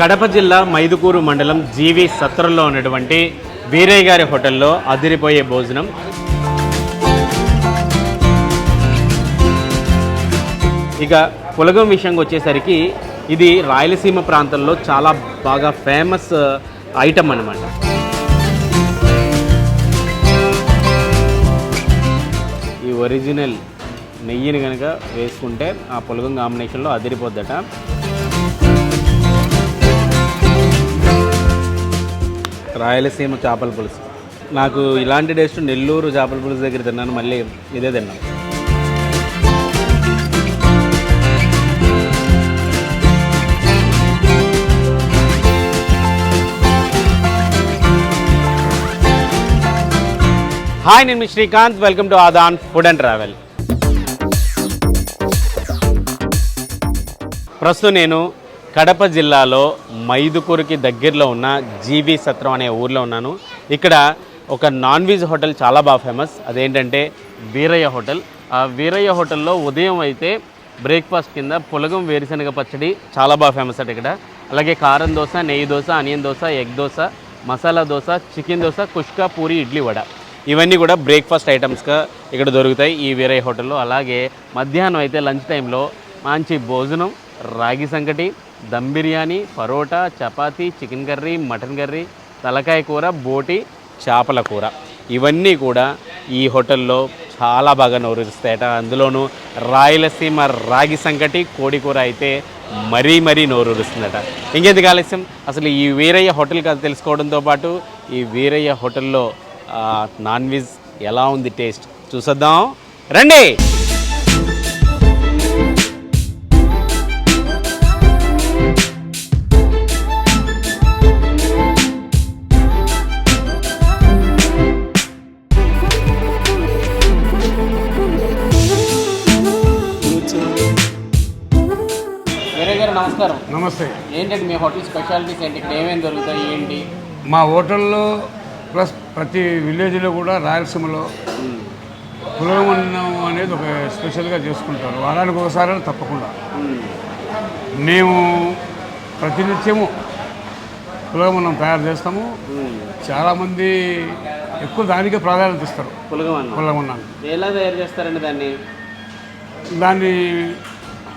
కడప జిల్లా మైదుకూరు మండలం జీవి సత్రంలో ఉన్నటువంటి వీరయ్య గారి హోటల్లో అదిరిపోయే భోజనం. ఇక పులగం విషయంకి వచ్చేసరికి ఇది రాయలసీమ ప్రాంతంలో చాలా బాగా ఫేమస్ ఐటమ్ అనమాట ఈ ఒరిజినల్ నెయ్యిని కనుక వేసుకుంటే ఆ పులగం కాంబినేషన్లో అదిరిపోద్దట. రాయలసీమ చేపల పులుసు. నాకు ఇలాంటి టేస్ట్ నెల్లూరు చేపల పులుసు దగ్గర తిన్నాను మళ్ళీ ఇదే తిన్నాను. హాయ్ నేను మీ Srikanth. Welcome to Adaan food and travel ప్రస్తుతం నేను కడప జిల్లాలో మైదుకూరుకి దగ్గరలో ఉన్న జీవి సత్రం అనే ఊర్లో ఉన్నాను. ఇక్కడ ఒక నాన్ వెజ్ హోటల్ చాలా బాగా ఫేమస్. అదేంటంటే వీరయ్య హోటల్. ఆ వీరయ్య హోటల్లో ఉదయం అయితే బ్రేక్ఫాస్ట్ కింద పులగం వేరుశనగ పచ్చడి చాలా బాగా ఫేమస్ అట ఇక్కడ. అలాగే కారం దోశ నెయ్యి dosa onion dosa egg dosa masala dosa chicken dosa kushka puri idli vada. ఇవన్నీ కూడా బ్రేక్ఫాస్ట్ ఐటమ్స్గా ఇక్కడ దొరుకుతాయి ఈ వీరయ్య హోటల్లో. అలాగే మధ్యాహ్నం అయితే లంచ్ టైంలో మంచి భోజనం ragi sankati dum biryani parotta chapati chicken curry mutton curry తలకాయ కూర బోటి చేపల కూర. ఇవన్నీ కూడా ఈ హోటల్లో చాలా బాగా నోరుస్తాయట అందులోనూ రాయలసీమ రాగి సంకటి కోడి కూర అయితే మరీ మరీ నోరూరుస్తుందట. ఇంకెందుకు ఆలస్యం? అసలు ఈ వీరయ్య హోటల్ కథ తెలుసుకోవడంతో పాటు ఈ వీరయ్య హోటల్లో నాన్ వెజ్ ఎలా ఉంది టేస్ట్? చూసొద్దాం. రండి! నమస్కారం. నమస్తే. ఏంటంటే మీ హోటల్ స్పెషాలిటీస్ ఏంటి? ఇక్కడ ఏమేమి దొరుకుతాయి? ఏంటి? మా హోటల్లో ప్లస్ ప్రతి విలేజ్లో కూడా రాయలసీమలో పులగమన్నం అనేది ఒక స్పెషల్గా చేసుకుంటారు. వారానికి ఒకసారి తప్పకుండా. మేము. ప్రతినిత్యము పులగమన్నం తయారు చేస్తాము. చాలామంది ఎక్కువ దానికే ప్రాధాన్యత ఇస్తారు. పులగం అన్న పులగమన్నాన్ని ఎలా తయారు చేస్తారండి దాన్ని? దాన్ని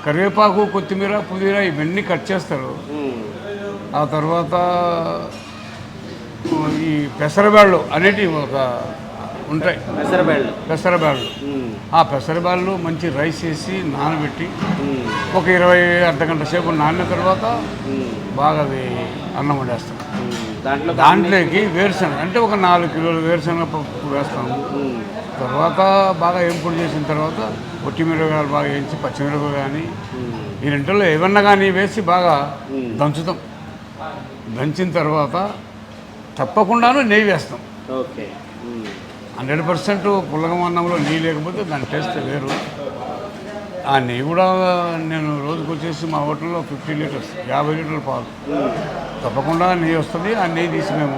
కరివేపాకు కొత్తిమీర పుదీనా ఇవన్నీ కట్ చేస్తారు. ఆ తర్వాత ఈ పెసరబ్యాళ్ళు అనేటివి ఒక ఉంటాయి. పెసరబెళ్ళు. ఆ పెసరబ్యాళ్ళు మంచి రైస్ వేసి నానబెట్టి ఒక ఇరవై అర్ధ గంట సేపు నానిన తర్వాత బాగా అది అన్నం వండేస్తాం దాంట్లో దాంట్లోకి వేరుశనగ అంటే ఒక నాలుగు కిలోలు వేరుశనగ పప్పు వేస్తాము. తర్వాత బాగా ఏంపుడు చేసిన తర్వాత ఒట్టిమిరపకాయలు బాగా వేయించి పచ్చిమిరపకాయ కానీ ఈ రెంటిలో ఏమన్నా కానీ వేసి బాగా దంచుతాం. దంచిన తర్వాత తప్పకుండాను నెయ్యి వేస్తాం. ఓకే. హండ్రెడ్ పర్సెంట్ పుల్లగం అన్నంలో నెయ్యి లేకపోతే దాని టేస్ట్ వేరు. ఆ నెయ్యి కూడా నేను రోజుకి వచ్చేసి మా హోటల్లో ఫిఫ్టీ లీటర్స్ యాభై లీటర్ల పాలు. తప్పకుండా నెయ్యి వస్తుంది. ఆ నెయ్యి తీసి మేము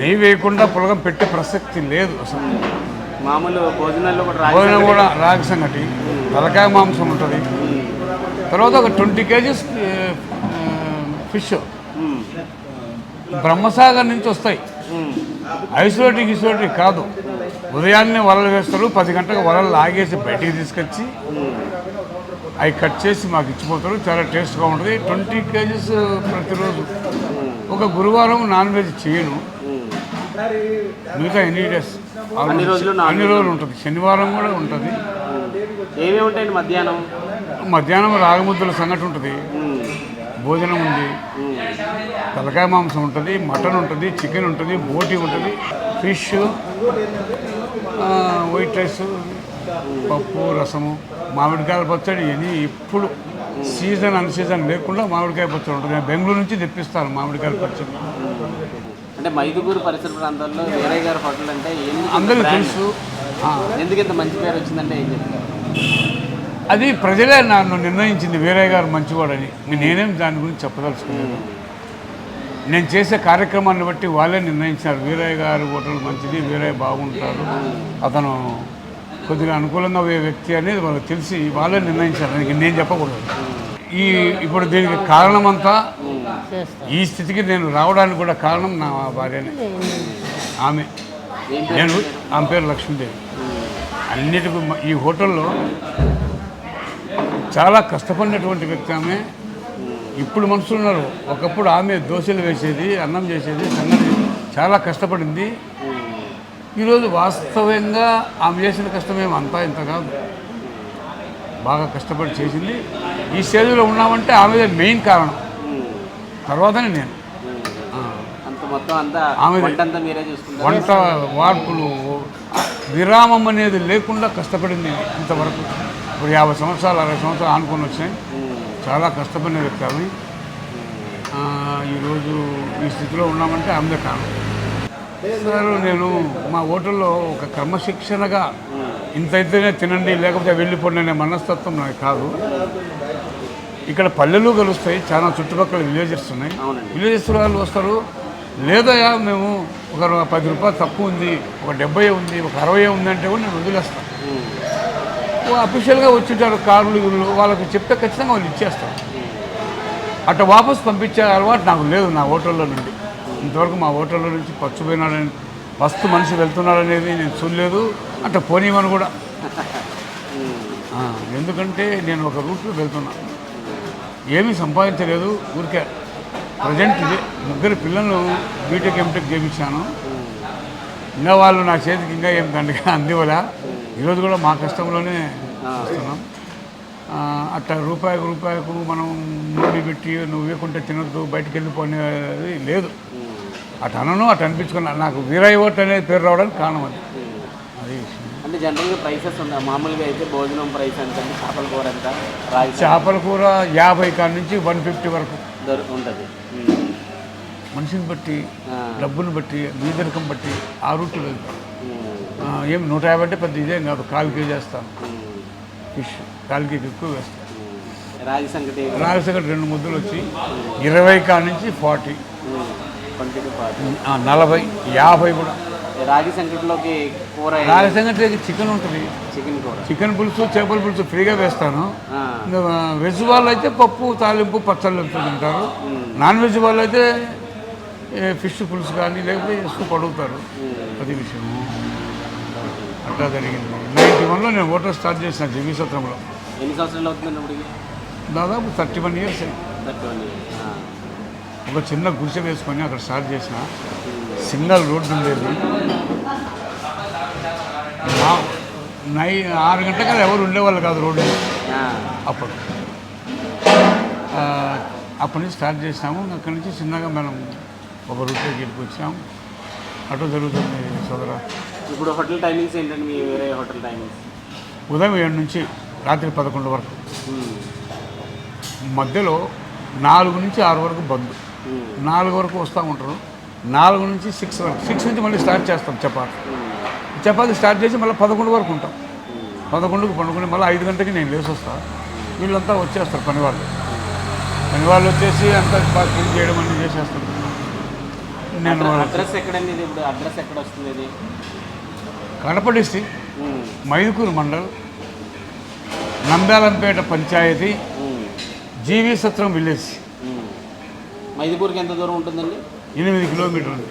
నెయ్యి వేయకుండా పులగం పెట్టే ప్రసక్తి లేదు అసలు. మామూలు భోజనాల్లో భోజనం కూడా రాగి సంగటి తలకాయ మాంసం ఉంటుంది. తర్వాత ఒక ట్వంటీ కేజీస్ ఫిష్. బ్రహ్మసాగర్ నుంచి వస్తాయి. ఐసోటిక్ ఇసోటిక్ కాదు. ఉదయాన్నే వలలు వేస్తారు పది గంటలకు వలలు లాగేసి బయటికి తీసుకొచ్చి అవి కట్ చేసి మాకు ఇచ్చిపోతారు. చాలా టేస్ట్గా ఉంటుంది. ట్వంటీ కేజీస్ ప్రతిరోజు. ఒక గురువారం నాన్ వెజ్ చేయను. మిగతా ఎనీ డేస్ అన్ని రోజులు అన్ని రోజులు ఉంటుంది. శనివారం కూడా ఉంటుంది. ఏమేమి ఉంటాయండి మధ్యాహ్నం? మధ్యాహ్నం రాగముద్దల సంగటి ఉంటుంది. భోజనం ఉంది. తలకాయ మాంసం ఉంటుంది మటన్ ఉంటుంది చికెన్ ఉంటుంది బోటి ఉంటుంది. ఫిష్ వైట్ రైస్ పప్పు రసము మామిడికాయల పచ్చడి ఇవన్నీ ఇప్పుడు సీజన్ అన్ సీజన్ లేకుండా మామిడికాయ పచ్చడి ఉంటుంది. నేను బెంగళూరు నుంచి తెప్పిస్తాను మామిడికాయల పచ్చడి. అంటే మైదుగూరు పరిసర ప్రాంతాల్లో వీరయ్య గారి హోటల్ అంటే అందరికీ? తెలుసు. ఎందుకు ఇంత మంచి పేరు వచ్చిందంటే ఏం చెప్తారు? అది ప్రజలే నన్ను నిర్ణయించింది. వేరే గారు మంచివాడని. నేనేం దాని గురించి చెప్పదలుచుకున్నాను నేను చేసే కార్యక్రమాన్ని బట్టి వాళ్ళే నిర్ణయించారు. వీరయ్య గారు హోటల్ మంచిది వీరయ్య బాగుంటారు అతను కొద్దిగా అనుకూలంగా పోయే వ్యక్తి అనేది వాళ్ళకి తెలిసి వాళ్ళే నిర్ణయించారు. నేను చెప్పకూడదు. ఈ ఇప్పుడు దీనికి కారణమంతా ఈ స్థితికి నేను రావడానికి కూడా కారణం నా భార్యనే. ఆమె. నేను ఆమె పేరు లక్ష్మీదేవి. అన్నిటికీ ఈ హోటల్లో చాలా కష్టపడినటువంటి వ్యక్తి ఆమె. ఇప్పుడు మనుషులు ఉన్నారు. ఒకప్పుడు ఆమె దోశలు వేసేది అన్నం చేసేది సంగతి చాలా కష్టపడింది. ఈరోజు వాస్తవంగా ఆమె చేసిన కష్టమేం అంతా ఇంత కాదు. బాగా కష్టపడి చేసింది. ఈ స్టేజ్లో ఉన్నామంటే ఆమెదే మెయిన్ కారణం. తర్వాతనే నేను. వంట వార్పులు విరామం అనేది లేకుండా కష్టపడింది ఇంతవరకు. ఇప్పుడు యాభై సంవత్సరాలు అరవై సంవత్సరాలు ఆనుకొని వచ్చినాయి చాలా కష్టపడిన వ్యక్తి ఆమె. ఈరోజు ఈ స్థితిలో ఉన్నామంటే ఆమె కారణం. సార్ నేను మా హోటల్లో ఒక క్రమశిక్షణగా ఇంత అయితేనే తినండి లేకపోతే వెళ్ళిపోండి అనే మనస్తత్వం నాకు కాదు. ఇక్కడ పల్లెలు కలుస్తాయి చాలా చుట్టుపక్కల విలేజెస్ ఉన్నాయి. విలేజెస్ వాళ్ళు వస్తారు లేదయా మేము ఒక పది రూపాయలు తక్కువ ఉంది ఒక డెబ్బై ఉంది ఒక అరవై ఉంది అంటే కూడా నేను వదిలేస్తాను. అఫీషియల్గా వచ్చింటారు కార్లు వీళ్ళు వాళ్ళకి చెప్తే ఖచ్చితంగా వాళ్ళు ఇచ్చేస్తారు. అట్లా వాపస్ పంపించే అలవాటు నాకు లేదు నా హోటల్లో నుండి. ఇంతవరకు మా హోటల్లో నుంచి పచ్చిపోయినాడని వస్తు మనిషి వెళ్తున్నాడనేది నేను చూడలేదు. అట్లా పోనీయమని కూడా. ఎందుకంటే నేను ఒక రూట్లో వెళ్తున్నా. ఏమీ సంపాదించలేదు ఊరికే. ప్రజెంట్ ఇదే. ముగ్గురు పిల్లలు బీటెక్ ఎంటెక్ చేయించాను ఇంకా వాళ్ళు నా చేతికి ఇంకా ఏం దండగా అందివలా ఈరోజు కూడా మా కష్టంలోనే వస్తున్నాం అట్లా రూపాయికి రూపాయికు మనం నూనె పెట్టి నువ్వు ఇవ్వకుంటే తినద్దు బయటికి వెళ్ళిపోనేది లేదు. అటు అనను అటు అనిపించుకున్నా. నాకు వీరయ్య ఓట్ అనేది పేరు రావడానికి కారణం అది. అది అంటే జనరల్గా ప్రైసెస్ ఉన్నాయి. మామూలుగా అయితే భోజనం ప్రైస్ ఎంత? చేపల కూర ఎంత? చేపల కూర యాభై కాడ నుంచి వన్ ఫిఫ్టీ వరకు. ఉంటుంది. మనిషిని బట్టి డబ్బుని బట్టి బీదరికం బట్టి ఆ రూట్లో ఏం నూట యాభై అంటే పెద్ద ఇదేం కాదు కాలు కేజీ వేస్తాను. ఫిష్ కాలు కేజీ ఎక్కువ వేస్తాను. రాగి సంగటి రాగసగట్ రెండు ముద్దలు వచ్చి ఇరవై కాడ నుంచి ఫార్టీ. నలభై యాభై కూడా. రాగి సంగటిలోకి కూర రాగసంగటి చికెన్ ఉంటుంది. చికెన్ కూర. చికెన్ పులుసు చేపల పులుసు ఫ్రీగా వేస్తాను. వెజ్ వాళ్ళు అయితే పప్పు తాలింపు పచ్చళ్ళు తింటారు. నాన్ వెజ్ వాళ్ళు అయితే ఫిష్ పులుసు కానీ లేకపోతే సూప్ అడుగుతారు అది విషయము. అట్లా జరిగింది. నైంటీ వన్లో నేను హోటల్ స్టార్ట్ చేసిన జమి సత్రంలో. ఎన్ని సంవత్సరాలు అవుతుందండి ఇప్పటికి? దాదాపు thirty one years thirty one ఒక చిన్న గుడిసె వేసుకొని అక్కడ స్టార్ట్ చేసిన. సింగల్ రోడ్డు ఉండేది. నా- ఆరు గంటలకల్లా ఎవరు ఉండేవాళ్ళు కాదు రోడ్డు. అప్పుడు. అప్పటి నుంచి స్టార్ట్ చేసాము అక్కడి నుంచి చిన్నగా మనం ఒక రూట్లోకి వెళ్ళిపోయాము అటు జరుగుతుంది సోదర. ఇప్పుడు హోటల్ టైమింగ్స్ ఏంటండి? మీ వేరే హోటల్ టైమింగ్స్? ఉదయం ఏడు నుంచి రాత్రి పదకొండు వరకు. మధ్యలో నాలుగు నుంచి ఆరు వరకు బంద్. నాలుగు వరకు వస్తూ ఉంటారు. నాలుగు నుంచి సిక్స్ వరకు. సిక్స్ నుంచి మళ్ళీ స్టార్ట్ చేస్తాం చపాతి. చపాతి స్టార్ట్ చేసి మళ్ళీ పదకొండు వరకు ఉంటాం. పదకొండుకు పండుకుని మళ్ళీ ఐదు గంటలకి నేను లేచి వస్తా వీళ్ళంతా వచ్చేస్తారు పనివాళ్ళు పనివాళ్ళు వచ్చేసి అంతా క్లీన్ చేయడం అన్నీ చేసేస్తారు. నేను అడ్రస్ ఎక్కడండి ఇప్పుడు? అడ్రస్ ఎక్కడ వస్తుంది ఇది? Kadapa district Mydukur mandal Nandyalampet panchayat Jeevi Satram village. మైదుపూర్కి ఎంత దూరం ఉంటుందండి? ఎనిమిది కిలోమీటర్లు.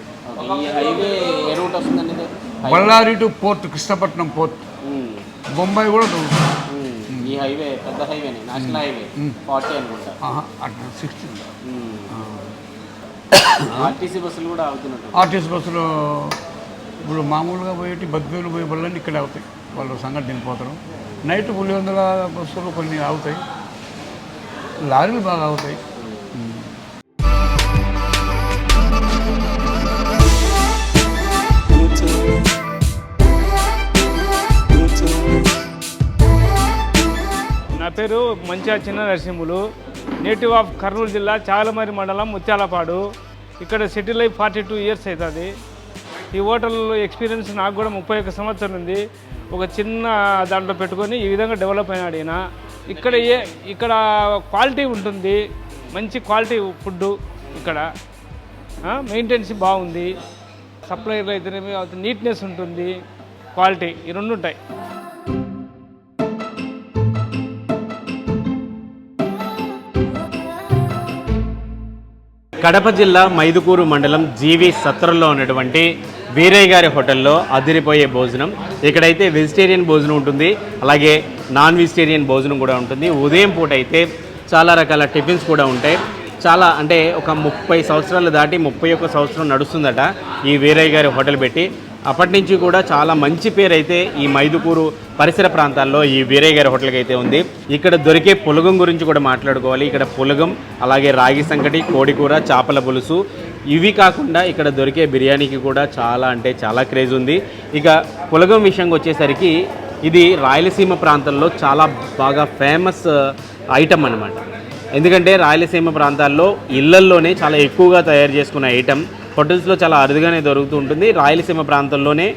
Bellary to port Krishnapatnam port. Bombay కూడా. ఈ హైవే పెద్ద హైవేనే నేషనల్ హైవే. ఫార్టీ అనుకుంటా. అట్లా సిక్స్టీ. ఆర్టీసీ బస్సులు కూడా అవుతున్నట్టు ఆర్టీసీ బస్సులో ఇప్పుడు మామూలుగా పోయేటి బద్దెలు పోయే బళ్ళన్నీ ఇక్కడే అవుతాయి. వాళ్ళు సంగతి దిగిపోతారు నైట్ పులి వందల బస్సులు కొన్ని అవుతాయి లారీలు బాగా అవుతాయి నా పేరు మంచిగా చిన్న నరసింహులు. నేటివ్ ఆఫ్ కర్నూలు జిల్లా చాలమరి మండలం ముత్యాలపాడు. ఇక్కడ సెటిల్ అయి ఫార్టీ టూ ఇయర్స్ అవుతుంది. ఈ హోటల్ ఎక్స్పీరియన్స్ నాకు కూడా ముప్పై ఒక్క సంవత్సరం ఉంది. ఒక చిన్న దాంట్లో పెట్టుకొని ఈ విధంగా డెవలప్ అయినాడు ఈయన. ఇక్కడ ఏ ఇక్కడ క్వాలిటీ ఉంటుంది. మంచి క్వాలిటీ ఫుడ్ ఇక్కడ. మెయింటెనెన్స్ బాగుంది. సప్లైర్లు అయితేనేమి నీట్నెస్ ఉంటుంది. క్వాలిటీ ఈ రెండు ఉంటాయి. కడప జిల్లా మైదుకూరు మండలం జీవి సత్రంలో ఉన్నటువంటి వీరయ్య గారి హోటల్లో అదిరిపోయే భోజనం. ఇక్కడైతే వెజిటేరియన్ భోజనం ఉంటుంది. అలాగే నాన్ వెజిటేరియన్ భోజనం కూడా ఉంటుంది. ఉదయం పూట అయితే చాలా రకాల టిఫిన్స్ కూడా ఉంటాయి. చాలా అంటే ఒక ముప్పై సంవత్సరాలు దాటి ముప్పై ఒక్క సంవత్సరం నడుస్తుందట ఈ వీరయ్య గారి హోటల్ పెట్టి. అప్పటి నుంచి కూడా చాలా మంచి పేరు అయితే ఈ మైదుకూరు పరిసర ప్రాంతాల్లో ఈ వీరయ్య గారి హోటల్కి అయితే ఉంది. ఇక్కడ దొరికే పులగం గురించి కూడా మాట్లాడుకోవాలి. ఇక్కడ పులగం అలాగే రాగి సంకటి కోడికూర చేపల పులుసు ఇవి కాకుండా ఇక్కడ దొరికే బిర్యానీకి కూడా చాలా అంటే చాలా క్రేజ్ ఉంది. ఇక పులగం విషయంకి వచ్చేసరికి ఇది రాయలసీమ ప్రాంతంలో చాలా బాగా ఫేమస్ ఐటమ్ అనమాట ఎందుకంటే రాయలసీమ ప్రాంతాల్లో ఇళ్ళల్లోనే చాలా ఎక్కువగా తయారు చేసుకున్న ఐటమ్. హోటల్స్లో చాలా అరుదుగానే దొరుకుతూ ఉంటుంది. రాయలసీమ ప్రాంతంలోనే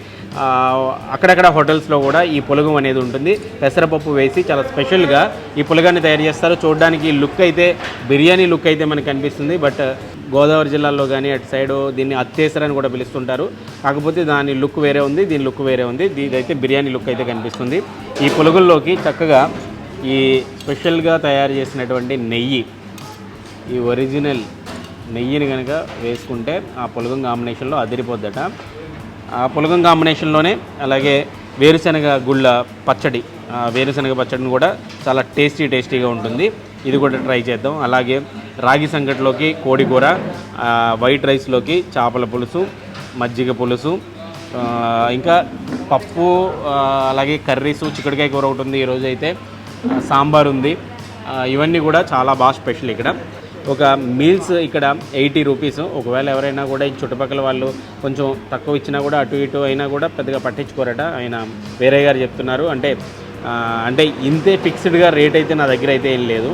అక్కడక్కడ హోటల్స్లో కూడా ఈ పులగం అనేది ఉంటుంది. పెసరపప్పు వేసి చాలా స్పెషల్గా ఈ పులగాన్ని తయారు చేస్తారు. చూడడానికి లుక్ అయితే బిర్యానీ లుక్ అయితే మనకు కనిపిస్తుంది బట్ గోదావరి జిల్లాలో కానీ అటు సైడ్ దీన్ని అత్తేసర్ అని కూడా పిలుస్తుంటారు. కాకపోతే దాని లుక్ వేరే ఉంది దీని లుక్ వేరే ఉంది. దీదైతే బిర్యానీ లుక్ అయితే కనిపిస్తుంది. ఈ పులుగుల్లోకి చక్కగా ఈ స్పెషల్గా తయారు చేసినటువంటి నెయ్యి ఈ ఒరిజినల్ నెయ్యిని కనుక వేసుకుంటే ఆ పులగం కాంబినేషన్లో అదిరిపోద్దట. ఆ పులగం కాంబినేషన్లోనే అలాగే వేరుశనగ గుళ్ళ పచ్చడి వేరుశనగ పచ్చడిని కూడా చాలా టేస్టీ టేస్టీగా ఉంటుంది. ఇది కూడా ట్రై చేద్దాం. అలాగే రాగి సంగటిలోకి కోడి కూర వైట్ రైస్లోకి చేపల పులుసు మజ్జిగ పులుసు ఇంకా పప్పు అలాగే కర్రీసు చిక్కుడుకాయ కూర ఒకటి ఉంది ఈరోజు అయితే. సాంబార్ ఉంది. ఇవన్నీ కూడా చాలా బాగా స్పెషల్ ఇక్కడ. ఒక మీల్స్ ఇక్కడ ఎయిటీ రూపీస్. ఒకవేళ ఎవరైనా కూడా ఈ చుట్టుపక్కల వాళ్ళు కొంచెం తక్కువ ఇచ్చినా కూడా అటు ఇటు అయినా కూడా పెద్దగా పట్టించుకోరట. ఆయన వేరే గారు చెప్తున్నారు. అంటే అంటే ఇంతే ఫిక్స్డ్గా రేట్ అయితే నా దగ్గర అయితే ఏం లేదు.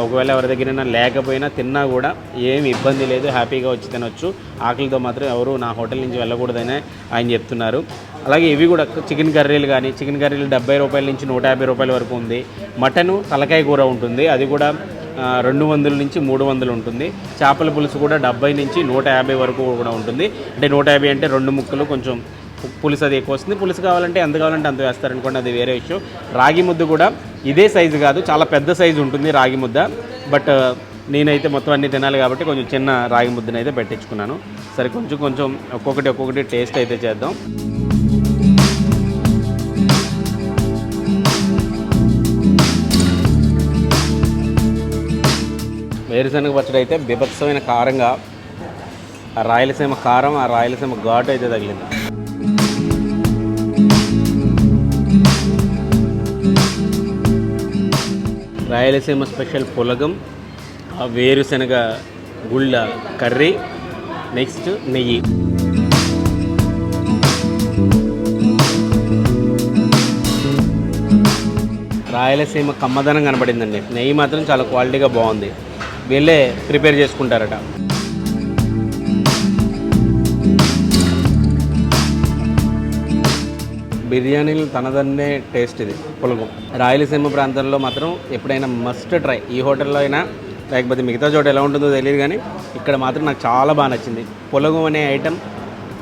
ఒకవేళ ఎవరి దగ్గరైనా లేకపోయినా తిన్నా కూడా ఏమి ఇబ్బంది లేదు హ్యాపీగా వచ్చి తినొచ్చు. ఆకలితో మాత్రం ఎవరు నా హోటల్ నుంచి వెళ్ళకూడదని ఆయన చెప్తున్నారు. అలాగే ఇవి కూడా చికెన్ కర్రీలు కానీ చికెన్ కర్రీలు డెబ్బై రూపాయల నుంచి నూట యాభై రూపాయల వరకు ఉంది. మటను తలకాయ కూర ఉంటుంది. అది కూడా రెండు వందల నుంచి మూడు వందలు ఉంటుంది. చేపల పులుసు కూడా డెబ్బై నుంచి నూట యాభై వరకు కూడా ఉంటుంది. అంటే నూట యాభై అంటే రెండు ముక్కలు కొంచెం పులుసు అది ఎక్కువ వస్తుంది. పులుసు కావాలంటే ఎంత కావాలంటే అంత వేస్తారనుకోండి అది వేరే విషయం రాగి ముద్ద కూడా ఇదే సైజు కాదు చాలా పెద్ద సైజు ఉంటుంది రాగి ముద్ద. బట్ నేనైతే మొత్తం అన్ని తినాలి కాబట్టి కొంచెం చిన్న రాగి ముద్దను అయితే పెట్టించుకున్నాను. సరే కొంచెం కొంచెం ఒక్కొక్కటి ఒక్కొక్కటి టేస్ట్ అయితే చేద్దాం. వేరుశనగ పచ్చడి అయితే బీభత్సమైన కారంగా ఆ రాయలసీమ కారం ఆ రాయలసీమ ఘాటు అయితే తగిలింది. రాయలసీమ స్పెషల్ పులగం వేరుశనగ గుళ్ళ కర్రీ నెక్స్ట్ నెయ్యి. రాయలసీమ కమ్మదనం కనబడిందండి. నెయ్యి మాత్రం చాలా క్వాలిటీగా బాగుంది. వీళ్ళే ప్రిపేర్ చేసుకుంటారట. బిర్యానీలు తనదన్నే టేస్ట్ ఇది. పులుగు. రాయలసీమ ప్రాంతంలో మాత్రం ఎప్పుడైనా మస్ట్ ట్రై ఈ హోటల్లో అయినా లేకపోతే మిగతా చోట ఎలా ఉంటుందో తెలియదు కానీ ఇక్కడ మాత్రం నాకు చాలా బాగా నచ్చింది. పులగం అనే ఐటెం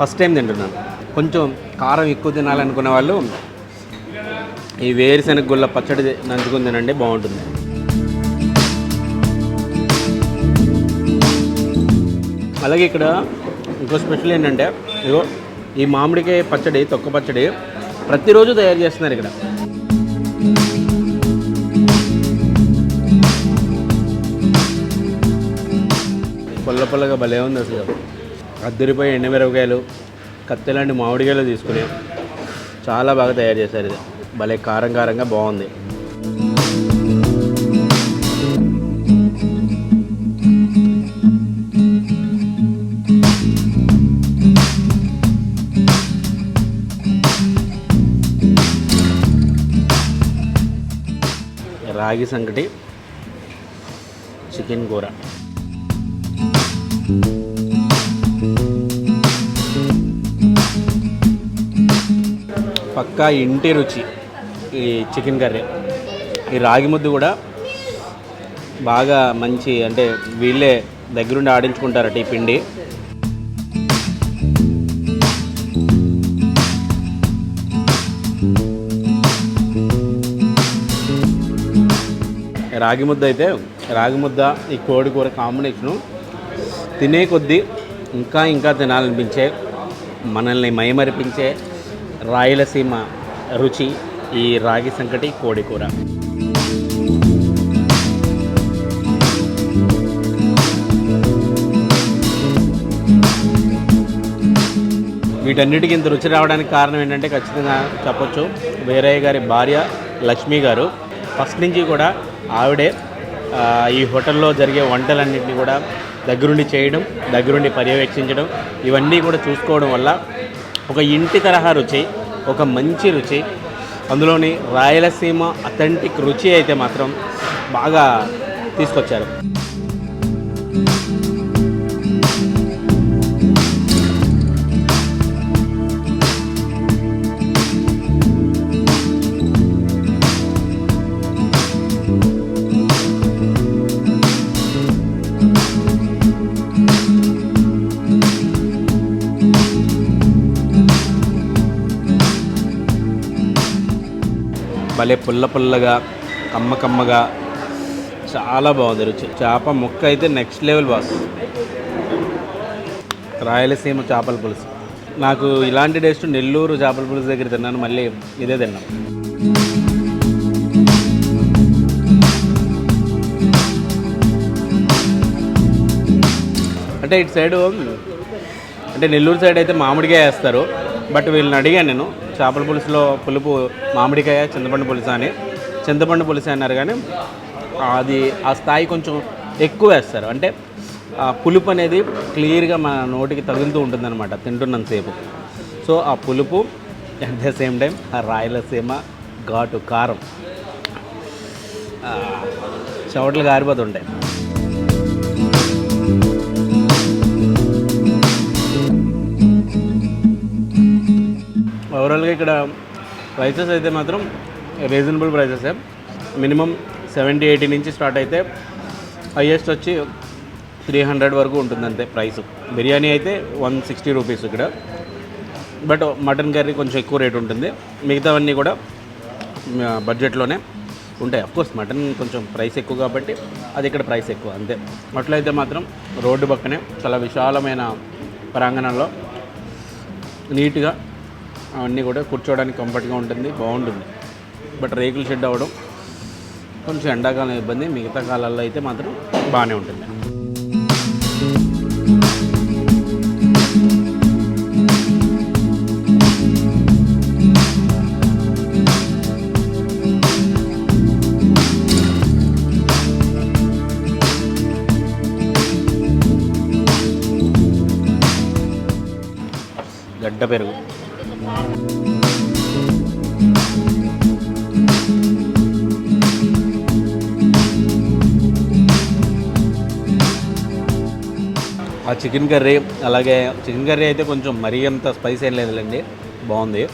ఫస్ట్ టైం తింటున్నాను. కొంచెం కారం ఎక్కువ తినాలనుకునే వాళ్ళు ఈ వేరుశనగ గుళ్ళ పచ్చడి నంచుకుని తినండి బాగుంటుంది. అలాగే ఇక్కడ ఇంకో స్పెషల్ ఏంటంటే ఇగో ఈ మామిడికాయ పచ్చడి తొక్క పచ్చడి ప్రతిరోజు తయారు చేస్తున్నారు ఇక్కడ. పుల్ల పుల్లగా భలే ఉంది అసలు. అద్దరిపోయి ఎండమిరపకాయలు కత్తెలాంటి మామిడికాయలు తీసుకుని చాలా బాగా తయారు చేశారు ఇది. భలే కారం కారంగా బాగుంది. రాగి సంకటి చికెన్ కూర. పక్కా ఇంటి రుచి ఈ చికెన్ కర్రీ. ఈ రాగి ముద్దు కూడా బాగా మంచి అంటే వీళ్ళే దగ్గరుండి ఆడించుకుంటారట ఈ పిండి. రాగి ముద్ద అయితే రాగి ముద్ద ఈ కోడి కూర కాంబినేషను తినే కొద్దీ ఇంకా ఇంకా తినాలనిపించే మనల్ని మైమరిపించే రాయలసీమ రుచి ఈ రాగి సంకటి కోడి కూర. వీటన్నిటికీ ఇంత రుచి రావడానికి కారణం ఏంటంటే ఖచ్చితంగా చెప్పొచ్చు. వీరయ్య గారి భార్య లక్ష్మి గారు. ఫస్ట్ నుంచి కూడా ఆవిడే ఈ హోటల్లో జరిగే వంటలన్నింటినీ కూడా దగ్గరుండి చేయడం దగ్గరుండి పర్యవేక్షించడం ఇవన్నీ కూడా చూసుకోవడం వల్ల ఒక ఇంటి తరహా రుచి ఒక మంచి రుచి అందులోని రాయలసీమ అథెంటిక్ రుచి అయితే మాత్రం బాగా తీసుకొచ్చారు. భలే పుల్ల పుల్లగా కమ్మ కమ్మగా చాలా బాగుంది రుచి. చేప ముక్క అయితే నెక్స్ట్ లెవెల్ బాస్ రాయలసీమ చేపల పులుసు. నాకు ఇలాంటి టేస్ట్ నెల్లూరు చేపల పులుసు దగ్గర తిన్నాను మళ్ళీ ఇదే తిన్నాను అంటే ఇటు సైడు అంటే నెల్లూరు సైడ్ అయితే మామిడికాయ వేస్తారు బట్ వీళ్ళని అడిగాను నేను. చేపల పులుసులో పులుపు మామిడికాయ చింతపండు పులుసు అని. చింతపండు పులుసు అన్నారు కానీ అది ఆ స్థాయి కొంచెం ఎక్కువ వేస్తారు. అంటే ఆ పులుపు అనేది క్లియర్గా మన నోటికి తగులుతూ ఉంటుందన్నమాట తింటున్నంతసేపు. సో ఆ పులుపు అట్ ద సేమ్ టైం ఆ రాయలసీమ ఘాటు కారం ఆ, చెవటలు గారిపోతుంటాయి. ఓవరాల్గా ఇక్కడ ప్రైసెస్ అయితే మాత్రం reasonable prices minimum seventy eighty నుంచి స్టార్ట్ అయితే హయ్యెస్ట్ వచ్చి త్రీ హండ్రెడ్ వరకు ఉంటుంది అంతే ప్రైస్ బిర్యానీ అయితే వన్ సిక్స్టీ రూపీస్ ఇక్కడ. బట్ మటన్ కర్రీ కొంచెం ఎక్కువ రేట్ ఉంటుంది. మిగతావన్నీ కూడా బడ్జెట్లోనే ఉంటాయి. అఫ్కోర్స్ మటన్ కొంచెం ప్రైస్ ఎక్కువ కాబట్టి అది ఇక్కడ ప్రైస్ ఎక్కువ అంతే. అట్లయితే మాత్రం రోడ్డు పక్కనే చాలా విశాలమైన ప్రాంగణంలో నీట్గా అవన్నీ కూడా కూర్చోవడానికి కంఫర్ట్గా ఉంటుంది బాగుంటుంది. బట్ రేకుల షెడ్ అవ్వడం కొంచెం ఎండాకాలం ఇబ్బంది మిగతా కాలాల్లో అయితే మాత్రం బాగానే ఉంటుంది. చికెన్ కర్రీ అలాగే చికెన్ కర్రీ అయితే కొంచెం మరీ అంత స్పైస్ ఏం లేదులేండి. బాగుంది.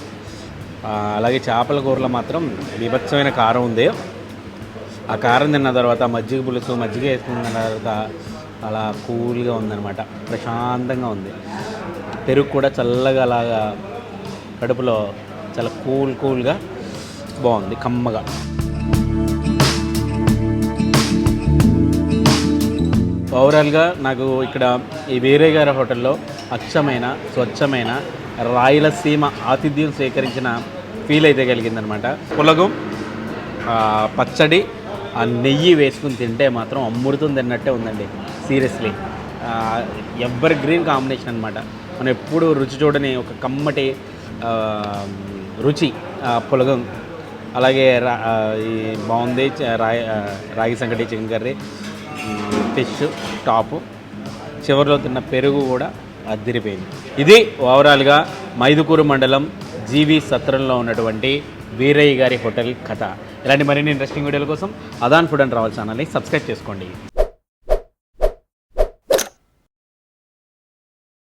అలాగే చేపల కూరలో మాత్రం విభత్సమైన కారం ఉంది. ఆ కారం తిన్న తర్వాత మజ్జిగ పులుసు మజ్జిగ వేసుకున్న తర్వాత అలా కూల్గా ఉందన్నమాట. ప్రశాంతంగా ఉంది. పెరుగు కూడా చల్లగా అలాగా కడుపులో చాలా కూల్ కూల్గా బాగుంది. కమ్మగా. ఓవరాల్గా నాకు ఇక్కడ ఈ వీరయ్య గారి హోటల్లో అచ్చమైన స్వచ్ఛమైన రాయలసీమ ఆతిథ్యం సేకరించిన ఫీల్ అయితే కలిగిందనమాట. పులగం పచ్చడి ఆ నెయ్యి వేసుకుని తింటే మాత్రం అమృతం తిన్నట్టే ఉందండి సీరియస్లీ. ఎవర్ గ్రీన్ కాంబినేషన్ అనమాట మనం ఎప్పుడు రుచి చూడని ఒక కమ్మటి రుచి పులగం. అలాగే రా ఈ బాగుంది రాయి రాగి సంగటి చికెన్ కర్రీ. Fish top. చివరిలో తిన్న పెరుగు కూడా అద్దిరిపోయింది. ఇది ఓవరాల్గా మైదుకూరు మండలం జీవి సత్రంలో ఉన్నటువంటి వీరయ్య గారి హోటల్ కథ. ఇలాంటి మరిన్ని ఇంట్రెస్టింగ్ వీడియోల కోసం అదాన్ ఫుడ్ అండ్ ట్రావెల్ ఛానల్ని సబ్స్క్రైబ్ చేసుకోండి.